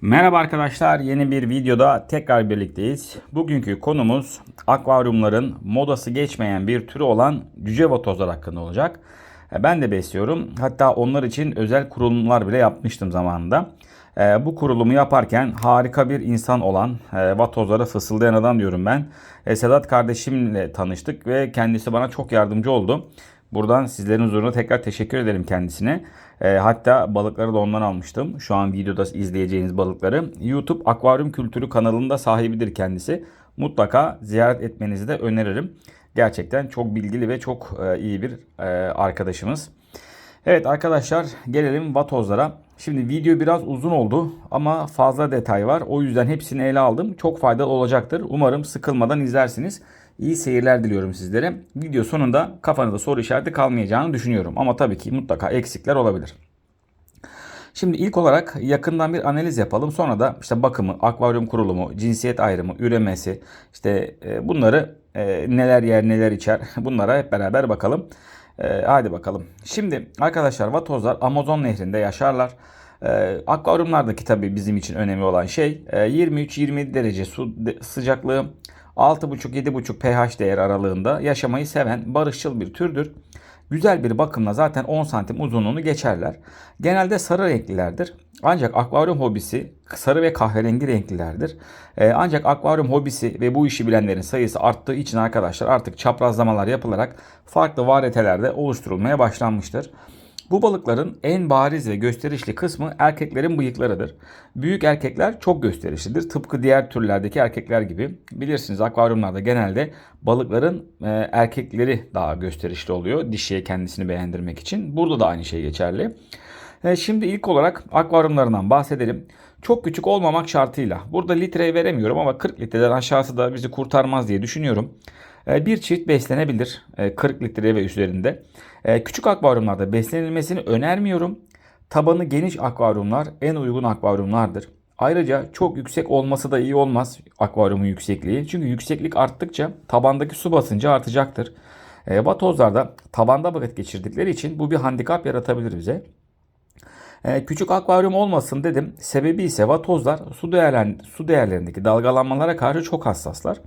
Merhaba arkadaşlar, yeni bir videoda tekrar birlikteyiz. Bugünkü konumuz akvaryumların modası geçmeyen bir türü olan cüce vatozlar hakkında olacak. E, Ben de besliyorum. Hatta onlar için özel kurulumlar bile yapmıştım zamanında. E, Bu kurulumu yaparken harika bir insan olan e, vatozlara fısıldayan adam diyorum ben. Sedat kardeşimle tanıştık ve kendisi bana çok yardımcı oldu. Buradan sizlerin huzuruna tekrar teşekkür ederim kendisine. E, hatta balıkları da ondan almıştım. Şu an videoda izleyeceğiniz balıkları. YouTube Akvaryum Kültürü kanalında sahibidir kendisi. Mutlaka ziyaret etmenizi de öneririm. Gerçekten çok bilgili ve çok e, iyi bir e, arkadaşımız. Evet arkadaşlar gelelim vatozlara. Şimdi video biraz uzun oldu ama fazla detay var. O yüzden hepsini ele aldım. Çok faydalı olacaktır. Umarım sıkılmadan izlersiniz. İyi seyirler diliyorum sizlere. Video sonunda kafanızda soru işareti kalmayacağını düşünüyorum. Ama tabii ki mutlaka eksikler olabilir. Şimdi ilk olarak yakından bir analiz yapalım. Sonra da işte bakımı, akvaryum kurulumu, cinsiyet ayrımı, üremesi, işte e, bunları e, neler yer neler içer bunlara hep beraber bakalım. E, hadi bakalım. Şimdi arkadaşlar vatozlar Amazon nehrinde yaşarlar. E, akvaryumlardaki tabii bizim için önemli olan şey e, 23-27 derece su de- sıcaklığı 6,5-7,5 pH değer aralığında yaşamayı seven barışçıl bir türdür. Güzel bir bakımla zaten 10 santim uzunluğunu geçerler. Genelde sarı renklilerdir. Ancak akvaryum hobisi sarı ve kahverengi renklilerdir. Ee, ancak akvaryum hobisi ve bu işi bilenlerin sayısı arttığı için arkadaşlar artık çaprazlamalar yapılarak farklı varietelerde oluşturulmaya başlanmıştır. Bu balıkların en bariz ve gösterişli kısmı erkeklerin bıyıklarıdır. Büyük erkekler çok gösterişlidir. Tıpkı diğer türlerdeki erkekler gibi. Bilirsiniz akvaryumlarda genelde balıkların e, erkekleri daha gösterişli oluyor. Dişiye kendisini beğendirmek için. Burada da aynı şey geçerli. E, şimdi ilk olarak akvaryumlarından bahsedelim. Çok küçük olmamak şartıyla. Burada litreye veremiyorum ama 40 litreden aşağısı da bizi kurtarmaz diye düşünüyorum. E, Bir çift beslenebilir e, 40 litre ve üzerinde. E, Küçük akvaryumlarda beslenilmesini önermiyorum. Tabanı geniş akvaryumlar en uygun akvaryumlardır. Ayrıca çok yüksek olması da iyi olmaz akvaryumun yüksekliği. Çünkü yükseklik arttıkça tabandaki su basıncı artacaktır. E, vatozlarda tabanda vakit geçirdikleri için bu bir handikap yaratabilir bize. Ee, küçük akvaryum olmasın dedim. Sebebi ise vatozlar su, değerler, su değerlerindeki dalgalanmalara karşı çok hassaslar.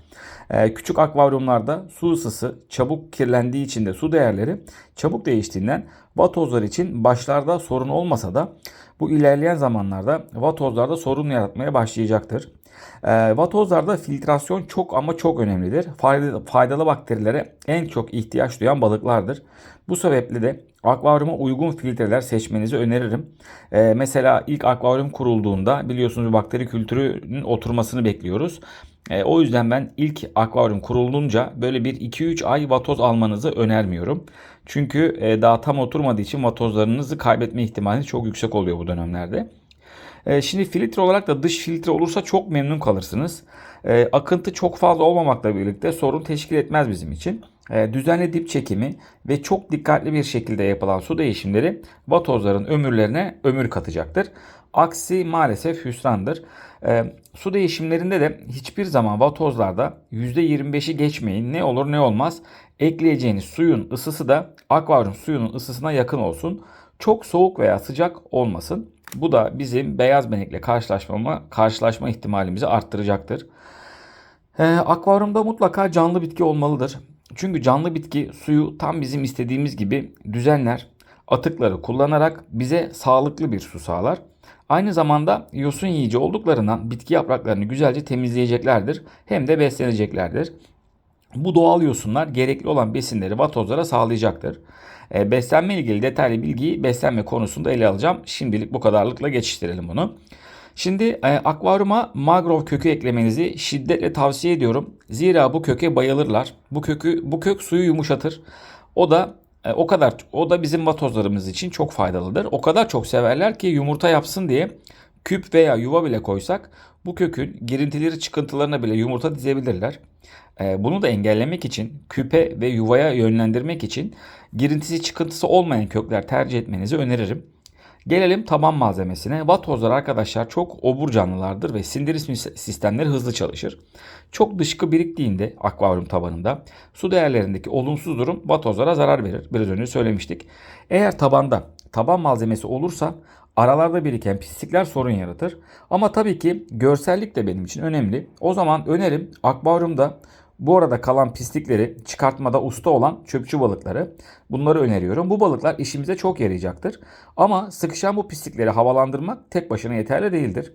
Ee, küçük akvaryumlarda su ısısı çabuk kirlendiği için de su değerleri çabuk değiştiğinden vatozlar için başlarda sorun olmasa da bu ilerleyen zamanlarda vatozlarda sorun yaratmaya başlayacaktır. E, vatozlarda filtrasyon çok ama çok önemlidir. Faydalı, faydalı bakterilere en çok ihtiyaç duyan balıklardır. Bu sebeple de akvaryuma uygun filtreler seçmenizi öneririm. E, mesela ilk akvaryum kurulduğunda biliyorsunuz bakteri kültürünün oturmasını bekliyoruz. E, o yüzden ben ilk akvaryum kurulunca böyle bir 2-3 ay vatoz almanızı önermiyorum. Çünkü e, daha tam oturmadığı için vatozlarınızı kaybetme ihtimaliniz çok yüksek oluyor bu dönemlerde. E, Şimdi filtre olarak da dış filtre olursa çok memnun kalırsınız. E, akıntı çok fazla olmamakla birlikte sorun teşkil etmez bizim için. E, düzenli dip çekimi ve çok dikkatli bir şekilde yapılan su değişimleri vatozların ömürlerine ömür katacaktır. Aksi maalesef hüsrandır. E, su değişimlerinde de hiçbir zaman vatozlarda %25'i geçmeyin. Ne olur ne olmaz. Ekleyeceğiniz suyun ısısı da akvaryum suyunun ısısına yakın olsun. Çok soğuk veya sıcak olmasın. Bu da bizim beyaz benekle karşılaşmama, karşılaşma ihtimalimizi arttıracaktır. Ee, akvaryumda mutlaka canlı bitki olmalıdır. Çünkü canlı bitki suyu tam bizim istediğimiz gibi düzenler. Atıkları kullanarak bize sağlıklı bir su sağlar. Aynı zamanda yosun yiyici olduklarından bitki yapraklarını güzelce temizleyeceklerdir. Hem de besleneceklerdir. Bu doğal yosunlar gerekli olan besinleri vatozlara sağlayacaktır. E, beslenme ilgili detaylı bilgiyi beslenme konusunda ele alacağım. Şimdilik bu kadarlıkla geçiştirelim bunu. Şimdi e, akvaryuma mangrove kökü eklemenizi şiddetle tavsiye ediyorum. Zira bu köke bayılırlar. Bu kökü bu kök suyu yumuşatır. O da e, o kadar o da bizim vatozlarımız için çok faydalıdır. O kadar çok severler ki yumurta yapsın diye küp veya yuva bile koysak bu kökün girintileri çıkıntılarına bile yumurta dizebilirler. E, Bunu da engellemek için küpe ve yuvaya yönlendirmek için girintisi çıkıntısı olmayan kökler tercih etmenizi öneririm. Gelelim taban malzemesine. Vatozlar arkadaşlar çok obur canlılardır ve sindirim sistemleri hızlı çalışır. Çok dışkı biriktiğinde akvaryum tabanında su değerlerindeki olumsuz durum vatozlara zarar verir. Biraz önce söylemiştik. Eğer tabanda taban malzemesi olursa aralarda biriken pislikler sorun yaratır. Ama tabii ki görsellik de benim için önemli. O zaman önerim akvaryumda bu arada kalan pislikleri çıkartmada usta olan çöpçü balıkları. Bunları öneriyorum. Bu balıklar işimize çok yarayacaktır. Ama sıkışan bu pislikleri havalandırmak tek başına yeterli değildir.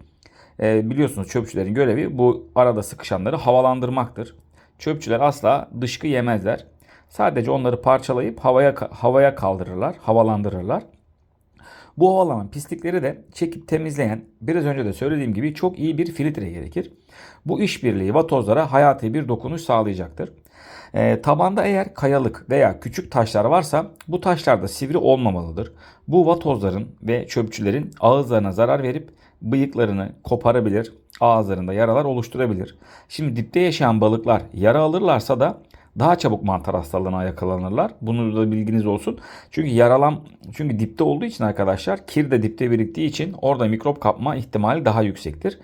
Ee, biliyorsunuz çöpçülerin görevi bu arada sıkışanları havalandırmaktır. Çöpçüler asla dışkı yemezler. Sadece onları parçalayıp havaya havaya kaldırırlar, havalandırırlar. Bu havalanan pislikleri de çekip temizleyen, biraz önce de söylediğim gibi çok iyi bir filtre gerekir. Bu işbirliği vatozlara hayati bir dokunuş sağlayacaktır. E, tabanda eğer kayalık veya küçük taşlar varsa bu taşlar da sivri olmamalıdır. Bu vatozların ve çöpçülerin ağızlarına zarar verip bıyıklarını koparabilir, ağızlarında yaralar oluşturabilir. Şimdi dipte yaşayan balıklar yara alırlarsa da daha çabuk mantar hastalığına yakalanırlar. Bunu da bilginiz olsun. Çünkü yaralan çünkü dipte olduğu için arkadaşlar kir de dipte biriktiği için orada mikrop kapma ihtimali daha yüksektir.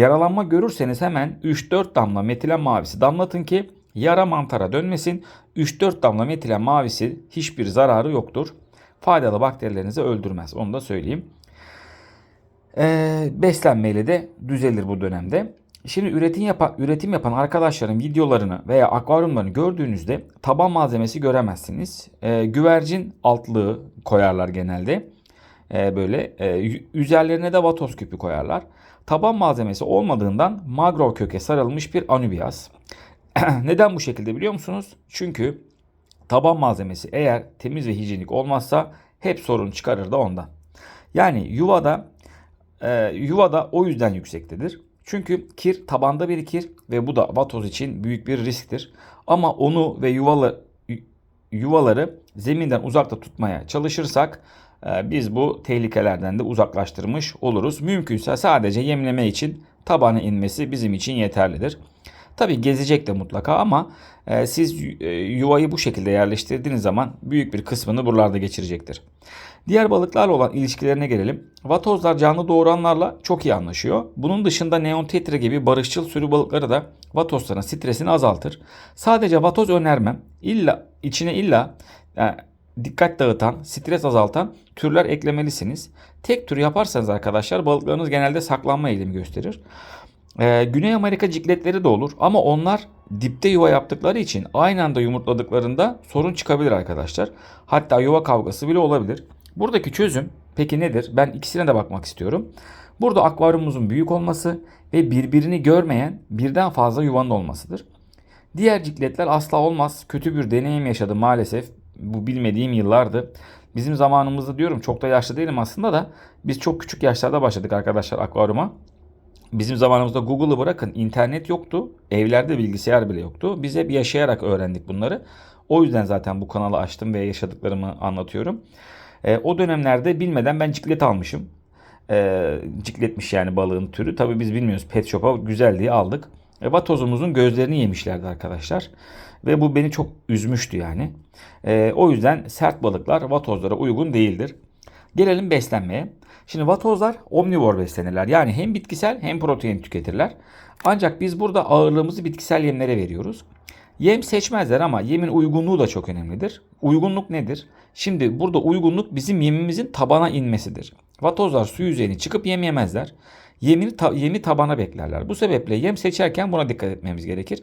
Yaralanma görürseniz hemen 3-4 damla metilen mavisi damlatın ki yara mantara dönmesin. 3-4 damla metilen mavisi hiçbir zararı yoktur. Faydalı bakterilerinizi öldürmez. Onu da söyleyeyim. Ee, beslenmeyle de düzelir bu dönemde. Şimdi üretim yapan, üretim yapan arkadaşların videolarını veya akvaryumlarını gördüğünüzde taban malzemesi göremezsiniz. Ee, güvercin altlığı koyarlar genelde. Ee, böyle e, üzerlerine de vatoz küpü koyarlar. Taban malzemesi olmadığından magro köke sarılmış bir anubias. Neden bu şekilde biliyor musunuz? Çünkü taban malzemesi eğer temiz ve hijyenik olmazsa hep sorun çıkarır da ondan. Yani yuvada e, yuvada o yüzden yüksektedir. Çünkü kir tabanda birikir ve bu da vatoz için büyük bir risktir. Ama onu ve yuvalı, yuvaları zeminden uzakta tutmaya çalışırsak biz bu tehlikelerden de uzaklaştırmış oluruz. Mümkünse sadece yemleme için tabana inmesi bizim için yeterlidir. Tabi gezecek de mutlaka ama e, siz e, yuvayı bu şekilde yerleştirdiğiniz zaman büyük bir kısmını buralarda geçirecektir. Diğer balıklarla olan ilişkilerine gelelim. Vatozlar canlı doğuranlarla çok iyi anlaşıyor. Bunun dışında neon tetra gibi barışçıl sürü balıkları da vatozların stresini azaltır. Sadece vatoz önermem. İlla içine illa yani dikkat dağıtan, stres azaltan türler eklemelisiniz. Tek tür yaparsanız arkadaşlar balıklarınız genelde saklanma eğilimi gösterir. Ee, Güney Amerika cikletleri de olur ama onlar dipte yuva yaptıkları için aynı anda yumurtladıklarında sorun çıkabilir arkadaşlar. Hatta yuva kavgası bile olabilir. Buradaki çözüm peki nedir? Ben ikisine de bakmak istiyorum. Burada akvaryumumuzun büyük olması ve birbirini görmeyen birden fazla yuvanın olmasıdır. Diğer cikletler asla olmaz. Kötü bir deneyim yaşadım maalesef. Bu bilmediğim yıllardı. Bizim zamanımızda diyorum çok da yaşlı değilim aslında da biz çok küçük yaşlarda başladık arkadaşlar akvaryuma. Bizim zamanımızda Google'ı bırakın internet yoktu. Evlerde bilgisayar bile yoktu. Biz hep yaşayarak öğrendik bunları. O yüzden zaten bu kanalı açtım ve yaşadıklarımı anlatıyorum. E, o dönemlerde bilmeden ben ciklet almışım. E, cikletmiş yani balığın türü. Tabi biz bilmiyoruz pet shop'a güzel diye aldık. E, vatozumuzun gözlerini yemişlerdi arkadaşlar. Ve bu beni çok üzmüştü yani. E, o yüzden sert balıklar vatozlara uygun değildir. Gelelim beslenmeye. Şimdi vatozlar omnivor beslenirler. Yani hem bitkisel hem protein tüketirler. Ancak biz burada ağırlığımızı bitkisel yemlere veriyoruz. Yem seçmezler ama yemin uygunluğu da çok önemlidir. Uygunluk nedir? Şimdi burada uygunluk bizim yemimizin tabana inmesidir. Vatozlar su yüzeyine çıkıp yem yemezler. Yemini ta, yemi tabana beklerler. Bu sebeple yem seçerken buna dikkat etmemiz gerekir.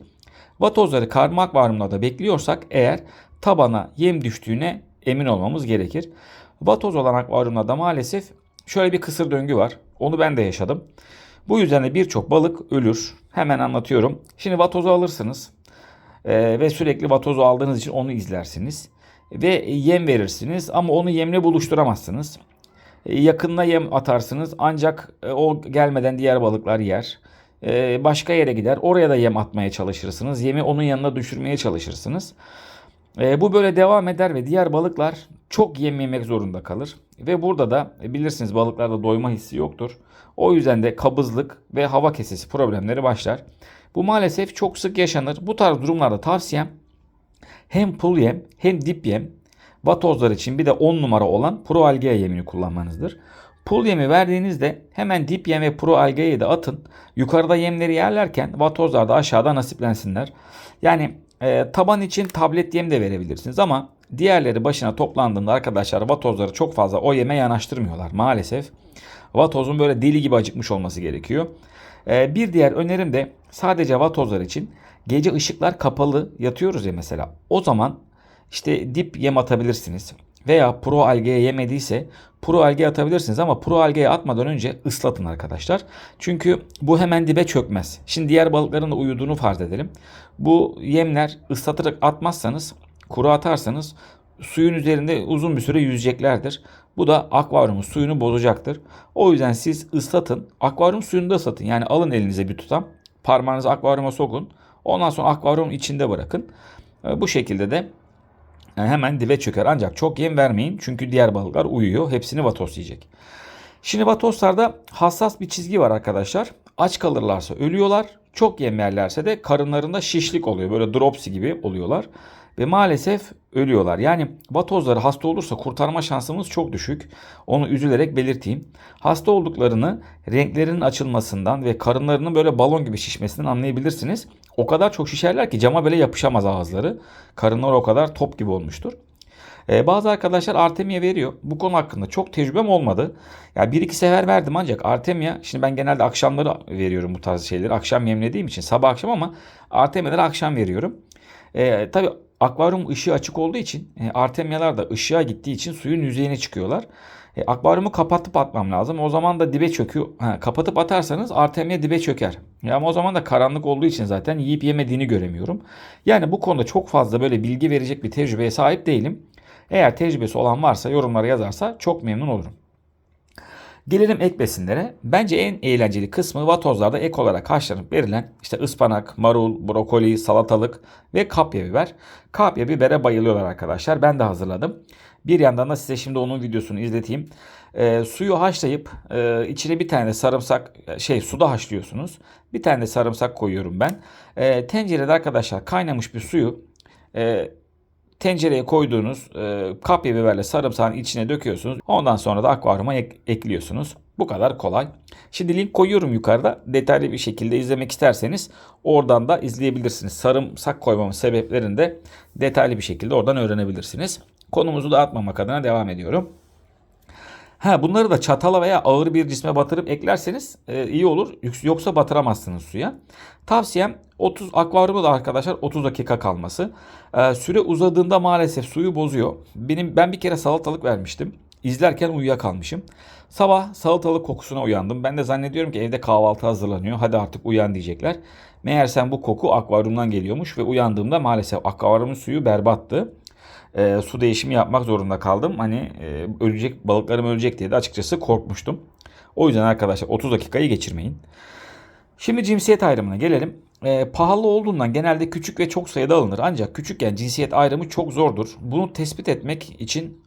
Vatozları karma akvaryumlarda bekliyorsak eğer tabana yem düştüğüne emin olmamız gerekir. Vatoz olan akvaryumlarda maalesef şöyle bir kısır döngü var. Onu ben de yaşadım. Bu yüzden de birçok balık ölür. Hemen anlatıyorum. Şimdi vatozu alırsınız. Ee, ve sürekli vatozu aldığınız için onu izlersiniz. Ve yem verirsiniz ama onu yemle buluşturamazsınız. Ee, yakınına yem atarsınız ancak e, o gelmeden diğer balıklar yer. Ee, başka yere gider. Oraya da yem atmaya çalışırsınız. Yemi onun yanına düşürmeye çalışırsınız. Ee, bu böyle devam eder ve diğer balıklar çok yem yemek zorunda kalır. Ve burada da e, bilirsiniz balıklarda doyma hissi yoktur. O yüzden de kabızlık ve hava kesesi problemleri başlar. Bu maalesef çok sık yaşanır. Bu tarz durumlarda tavsiyem hem pul yem hem dip yem vatozlar için bir de 10 numara olan pro algea yemini kullanmanızdır. Pul yemi verdiğinizde hemen dip yem ve pro algea'yı da atın. Yukarıda yemleri yerlerken vatozlar da aşağıda nasiplensinler. Yani e, taban için tablet yem de verebilirsiniz ama Diğerleri başına toplandığında arkadaşlar vatozları çok fazla o yeme yanaştırmıyorlar maalesef. Vatozun böyle deli gibi acıkmış olması gerekiyor. Ee, bir diğer önerim de sadece vatozlar için gece ışıklar kapalı yatıyoruz ya mesela. O zaman işte dip yem atabilirsiniz. Veya pro algeye yemediyse pro algeye atabilirsiniz ama pro algeye atmadan önce ıslatın arkadaşlar. Çünkü bu hemen dibe çökmez. Şimdi diğer balıkların da uyuduğunu farz edelim. Bu yemler ıslatarak atmazsanız kuru atarsanız suyun üzerinde uzun bir süre yüzeceklerdir. Bu da akvaryumun suyunu bozacaktır. O yüzden siz ıslatın. Akvaryum suyunu da ıslatın. Yani alın elinize bir tutam. Parmağınızı akvaryuma sokun. Ondan sonra akvaryumun içinde bırakın. Bu şekilde de hemen dibe çöker. Ancak çok yem vermeyin. Çünkü diğer balıklar uyuyor. Hepsini vatos yiyecek. Şimdi vatoslarda hassas bir çizgi var arkadaşlar. Aç kalırlarsa ölüyorlar. Çok yem yerlerse de karınlarında şişlik oluyor. Böyle dropsy gibi oluyorlar. Ve maalesef ölüyorlar. Yani vatozları hasta olursa kurtarma şansımız çok düşük. Onu üzülerek belirteyim. Hasta olduklarını renklerinin açılmasından ve karınlarının böyle balon gibi şişmesinden anlayabilirsiniz. O kadar çok şişerler ki cama bile yapışamaz ağızları. Karınlar o kadar top gibi olmuştur. Ee, bazı arkadaşlar Artemia veriyor. Bu konu hakkında çok tecrübem olmadı. Ya bir iki sefer verdim ancak Artemia şimdi ben genelde akşamları veriyorum bu tarz şeyleri. Akşam yemlediğim için sabah akşam ama Artemia'ları akşam veriyorum. Ee, tabii akvaryum ışığı açık olduğu için e, Artemialar da ışığa gittiği için suyun yüzeyine çıkıyorlar. E, akvaryumu kapatıp atmam lazım. O zaman da dibe çöküyor. Ha, kapatıp atarsanız Artemia dibe çöker. Ya ama o zaman da karanlık olduğu için zaten yiyip yemediğini göremiyorum. Yani bu konuda çok fazla böyle bilgi verecek bir tecrübeye sahip değilim. Eğer tecrübesi olan varsa yorumlara yazarsa çok memnun olurum. Gelelim ek besinlere. Bence en eğlenceli kısmı vatozlarda ek olarak haşlanıp verilen işte ıspanak, marul, brokoli, salatalık ve kapya biber. Kapya bibere bayılıyorlar arkadaşlar. Ben de hazırladım. Bir yandan da size şimdi onun videosunu izleteyim. Ee, suyu haşlayıp e, içine bir tane sarımsak şey suda haşlıyorsunuz. Bir tane de sarımsak koyuyorum ben. Ee, tencerede arkadaşlar kaynamış bir suyu e, tencereye koyduğunuz e, kapya biberle sarımsağın içine döküyorsunuz. Ondan sonra da akvaryuma ek- ekliyorsunuz. Bu kadar kolay. Şimdi link koyuyorum yukarıda. Detaylı bir şekilde izlemek isterseniz oradan da izleyebilirsiniz. Sarımsak koymamın sebeplerini de detaylı bir şekilde oradan öğrenebilirsiniz. Konumuzu dağıtmamak adına devam ediyorum. Ha bunları da çatala veya ağır bir cisme batırıp eklerseniz e, iyi olur. Yoksa batıramazsınız suya. Tavsiyem 30 akvaryumda da arkadaşlar 30 dakika kalması. E, süre uzadığında maalesef suyu bozuyor. Benim ben bir kere salatalık vermiştim. İzlerken uyuyakalmışım. Sabah salatalık kokusuna uyandım. Ben de zannediyorum ki evde kahvaltı hazırlanıyor. Hadi artık uyan diyecekler. Meğersem bu koku akvaryumdan geliyormuş ve uyandığımda maalesef akvaryumun suyu berbattı e, su değişimi yapmak zorunda kaldım. Hani e, ölecek balıklarım ölecek diye de açıkçası korkmuştum. O yüzden arkadaşlar 30 dakikayı geçirmeyin. Şimdi cinsiyet ayrımına gelelim. E, pahalı olduğundan genelde küçük ve çok sayıda alınır. Ancak küçükken cinsiyet ayrımı çok zordur. Bunu tespit etmek için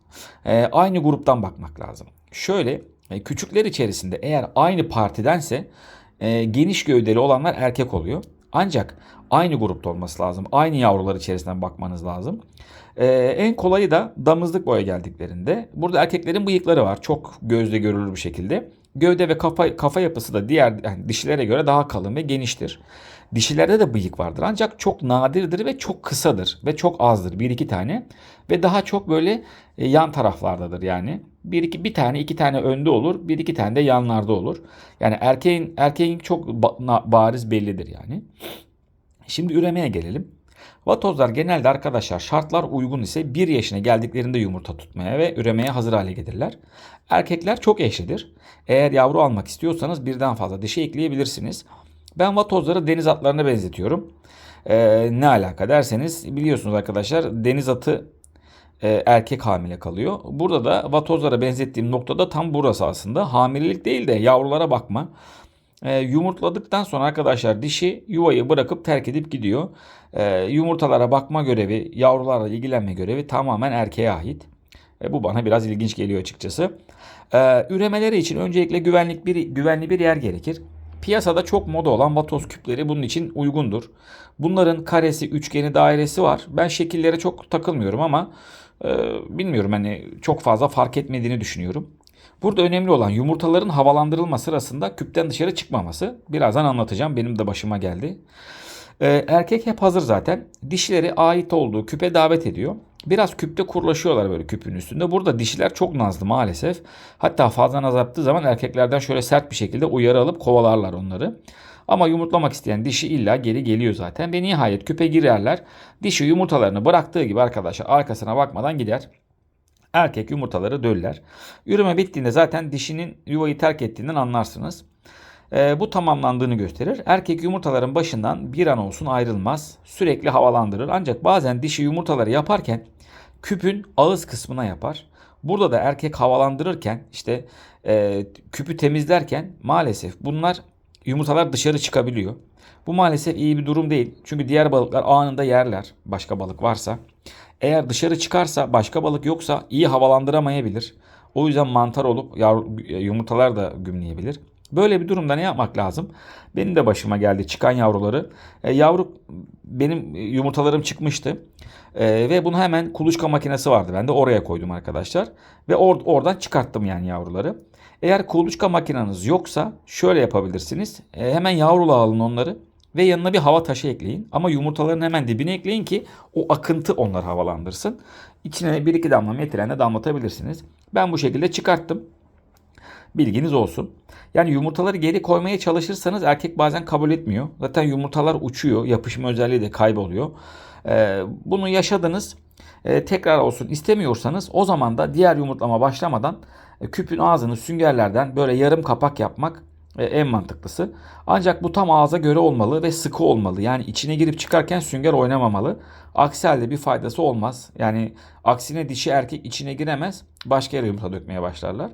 e, aynı gruptan bakmak lazım. Şöyle e, küçükler içerisinde eğer aynı partidense e, geniş gövdeli olanlar erkek oluyor. Ancak aynı grupta olması lazım. Aynı yavrular içerisinden bakmanız lazım. Ee, en kolayı da damızlık boya geldiklerinde. Burada erkeklerin bıyıkları var. Çok gözle görülür bir şekilde. Gövde ve kafa, kafa yapısı da diğer yani dişilere göre daha kalın ve geniştir. Dişilerde de bıyık vardır ancak çok nadirdir ve çok kısadır ve çok azdır. Bir iki tane ve daha çok böyle e, yan taraflardadır yani. Bir iki bir tane iki tane önde olur, bir iki tane de yanlarda olur. Yani erkeğin erkeğin çok ba- bariz bellidir yani. Şimdi üremeye gelelim. Vatozlar genelde arkadaşlar şartlar uygun ise 1 yaşına geldiklerinde yumurta tutmaya ve üremeye hazır hale gelirler. Erkekler çok eşlidir. Eğer yavru almak istiyorsanız birden fazla dişi ekleyebilirsiniz. Ben vatozları deniz atlarına benzetiyorum. Ee, ne alaka derseniz biliyorsunuz arkadaşlar deniz atı e, erkek hamile kalıyor. Burada da vatozlara benzettiğim noktada tam burası aslında. Hamilelik değil de yavrulara bakma. E, yumurtladıktan sonra arkadaşlar dişi yuvayı bırakıp terk edip gidiyor. E, yumurtalara bakma görevi, yavrularla ilgilenme görevi tamamen erkeğe ait. E, bu bana biraz ilginç geliyor açıkçası. E, üremeleri için öncelikle güvenlik bir güvenli bir yer gerekir. Piyasada çok moda olan vatoz küpleri bunun için uygundur. Bunların karesi, üçgeni, dairesi var. Ben şekillere çok takılmıyorum ama e, bilmiyorum hani çok fazla fark etmediğini düşünüyorum. Burada önemli olan yumurtaların havalandırılma sırasında küpten dışarı çıkmaması. Birazdan anlatacağım. Benim de başıma geldi. Ee, erkek hep hazır zaten. Dişileri ait olduğu küpe davet ediyor. Biraz küpte kurlaşıyorlar böyle küpün üstünde. Burada dişiler çok nazlı maalesef. Hatta fazla naz yaptığı zaman erkeklerden şöyle sert bir şekilde uyarı alıp kovalarlar onları. Ama yumurtlamak isteyen dişi illa geri geliyor zaten. Ve nihayet küpe girerler. Dişi yumurtalarını bıraktığı gibi arkadaşlar arkasına bakmadan gider. Erkek yumurtaları döller. Üreme bittiğinde zaten dişinin yuvayı terk ettiğinden anlarsınız. Ee, bu tamamlandığını gösterir. Erkek yumurtaların başından bir an olsun ayrılmaz. Sürekli havalandırır. Ancak bazen dişi yumurtaları yaparken küpün ağız kısmına yapar. Burada da erkek havalandırırken işte e, küpü temizlerken maalesef bunlar yumurtalar dışarı çıkabiliyor. Bu maalesef iyi bir durum değil. Çünkü diğer balıklar anında yerler başka balık varsa. Eğer dışarı çıkarsa başka balık yoksa iyi havalandıramayabilir. O yüzden mantar olup yavru, yumurtalar da gümleyebilir. Böyle bir durumda ne yapmak lazım? Benim de başıma geldi çıkan yavruları. E, yavru benim yumurtalarım çıkmıştı. E, ve bunu hemen kuluçka makinesi vardı. Ben de oraya koydum arkadaşlar. Ve or- oradan çıkarttım yani yavruları. Eğer kuluçka makineniz yoksa şöyle yapabilirsiniz. E, hemen yavrula alın onları ve yanına bir hava taşı ekleyin. Ama yumurtaların hemen dibine ekleyin ki o akıntı onları havalandırsın. İçine bir iki damla metirenle damlatabilirsiniz. Ben bu şekilde çıkarttım. Bilginiz olsun. Yani yumurtaları geri koymaya çalışırsanız erkek bazen kabul etmiyor. Zaten yumurtalar uçuyor. Yapışma özelliği de kayboluyor. Ee, bunu yaşadınız. Ee, tekrar olsun istemiyorsanız o zaman da diğer yumurtlama başlamadan e, küpün ağzını süngerlerden böyle yarım kapak yapmak e, en mantıklısı. Ancak bu tam ağza göre olmalı ve sıkı olmalı. Yani içine girip çıkarken sünger oynamamalı. Aksi halde bir faydası olmaz. Yani aksine dişi erkek içine giremez. Başka yere yumurta dökmeye başlarlar.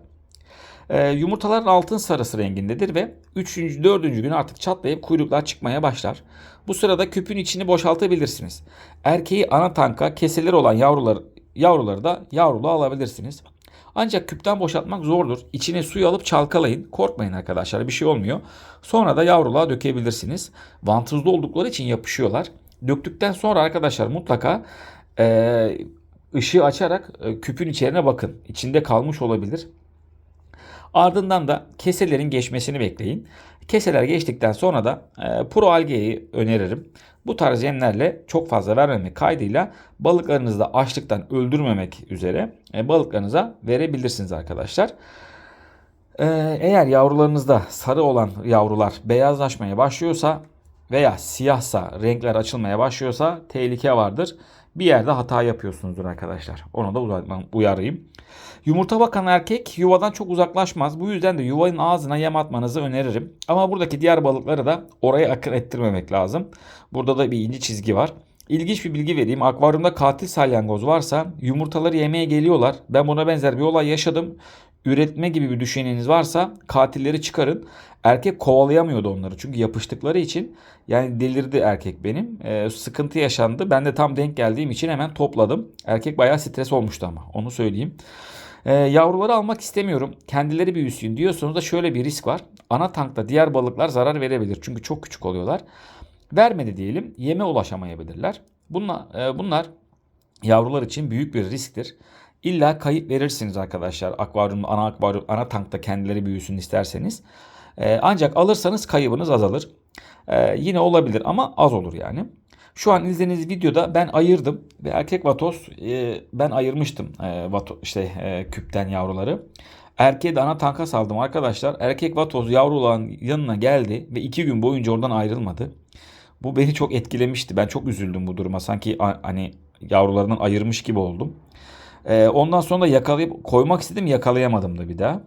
E, yumurtaların altın sarısı rengindedir ve 3. 4. gün artık çatlayıp kuyruklar çıkmaya başlar. Bu sırada küpün içini boşaltabilirsiniz. Erkeği ana tanka keseleri olan yavrular, yavruları da yavruluğa alabilirsiniz. Ancak küpten boşaltmak zordur. İçine suyu alıp çalkalayın. Korkmayın arkadaşlar bir şey olmuyor. Sonra da yavruluğa dökebilirsiniz. Vantuzlu oldukları için yapışıyorlar. Döktükten sonra arkadaşlar mutlaka e, ışığı açarak e, küpün içerine bakın. İçinde kalmış olabilir. Ardından da keselerin geçmesini bekleyin. Keseler geçtikten sonra da e, Pro Alge'yi öneririm. Bu tarz yemlerle çok fazla vermemek kaydıyla balıklarınızı da açlıktan öldürmemek üzere e, balıklarınıza verebilirsiniz arkadaşlar. E, eğer yavrularınızda sarı olan yavrular beyazlaşmaya başlıyorsa veya siyahsa renkler açılmaya başlıyorsa tehlike vardır. Bir yerde hata yapıyorsunuzdur arkadaşlar. Onu da uyarayım. Yumurta bakan erkek yuvadan çok uzaklaşmaz. Bu yüzden de yuvanın ağzına yem atmanızı öneririm. Ama buradaki diğer balıkları da oraya akın ettirmemek lazım. Burada da bir ince çizgi var. İlginç bir bilgi vereyim. Akvaryumda katil salyangoz varsa yumurtaları yemeye geliyorlar. Ben buna benzer bir olay yaşadım. Üretme gibi bir düşünceniz varsa katilleri çıkarın. Erkek kovalayamıyordu onları çünkü yapıştıkları için yani delirdi erkek benim. Ee, sıkıntı yaşandı. Ben de tam denk geldiğim için hemen topladım. Erkek bayağı stres olmuştu ama onu söyleyeyim. Ee, yavruları almak istemiyorum. Kendileri büyüsün diyorsanız da şöyle bir risk var. Ana tankta diğer balıklar zarar verebilir. Çünkü çok küçük oluyorlar. Vermedi diyelim. Yeme ulaşamayabilirler. Bunlar, e, bunlar yavrular için büyük bir risktir. İlla kayıp verirsiniz arkadaşlar. Akvaryum, ana akvaryum, ana tankta kendileri büyüsün isterseniz. E, ancak alırsanız kaybınız azalır. E, yine olabilir ama az olur yani. Şu an izlediğiniz videoda ben ayırdım ve erkek vatoz e, ben ayırmıştım e, vato, işte e, küpten yavruları. Erkeği de ana tanka saldım arkadaşlar. Erkek vatoz yavruların yanına geldi ve iki gün boyunca oradan ayrılmadı. Bu beni çok etkilemişti. Ben çok üzüldüm bu duruma. Sanki hani yavrularından ayırmış gibi oldum. E, ondan sonra da yakalayıp koymak istedim yakalayamadım da bir daha.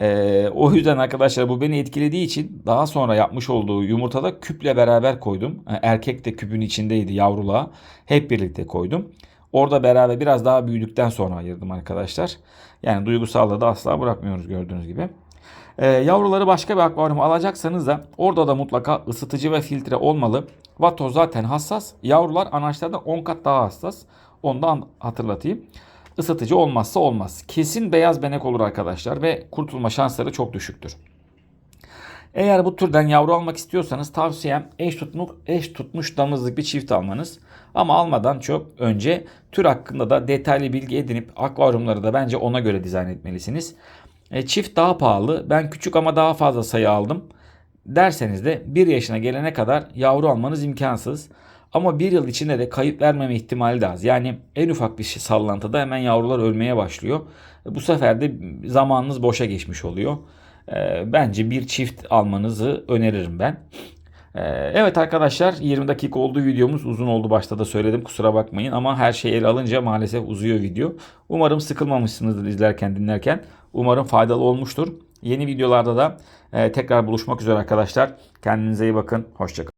Ee, o yüzden arkadaşlar bu beni etkilediği için daha sonra yapmış olduğu yumurtada küple beraber koydum. Yani erkek de küpün içindeydi yavruluğa. Hep birlikte koydum. Orada beraber biraz daha büyüdükten sonra ayırdım arkadaşlar. Yani duygusallığı da asla bırakmıyoruz gördüğünüz gibi. Ee, yavruları başka bir akvaryuma alacaksanız da orada da mutlaka ısıtıcı ve filtre olmalı. Vato zaten hassas. Yavrular anaçlardan 10 kat daha hassas. Onu da hatırlatayım. Isıtıcı olmazsa olmaz. Kesin beyaz benek olur arkadaşlar ve kurtulma şansları çok düşüktür. Eğer bu türden yavru almak istiyorsanız tavsiyem eş tutmuş, eş tutmuş damızlık bir çift almanız. Ama almadan çok önce tür hakkında da detaylı bilgi edinip akvaryumları da bence ona göre dizayn etmelisiniz. E, çift daha pahalı. Ben küçük ama daha fazla sayı aldım. Derseniz de 1 yaşına gelene kadar yavru almanız imkansız. Ama bir yıl içinde de kayıp vermeme ihtimali de az. Yani en ufak bir sallantıda hemen yavrular ölmeye başlıyor. Bu sefer de zamanınız boşa geçmiş oluyor. Ee, Bence bir çift almanızı öneririm ben. Ee, Evet arkadaşlar 20 dakika oldu videomuz uzun oldu başta da söyledim kusura bakmayın ama her şey ele alınca maalesef uzuyor video. Umarım sıkılmamışsınızdır izlerken dinlerken. Umarım faydalı olmuştur. Yeni videolarda da e, tekrar buluşmak üzere arkadaşlar. Kendinize iyi bakın. Hoşçakalın.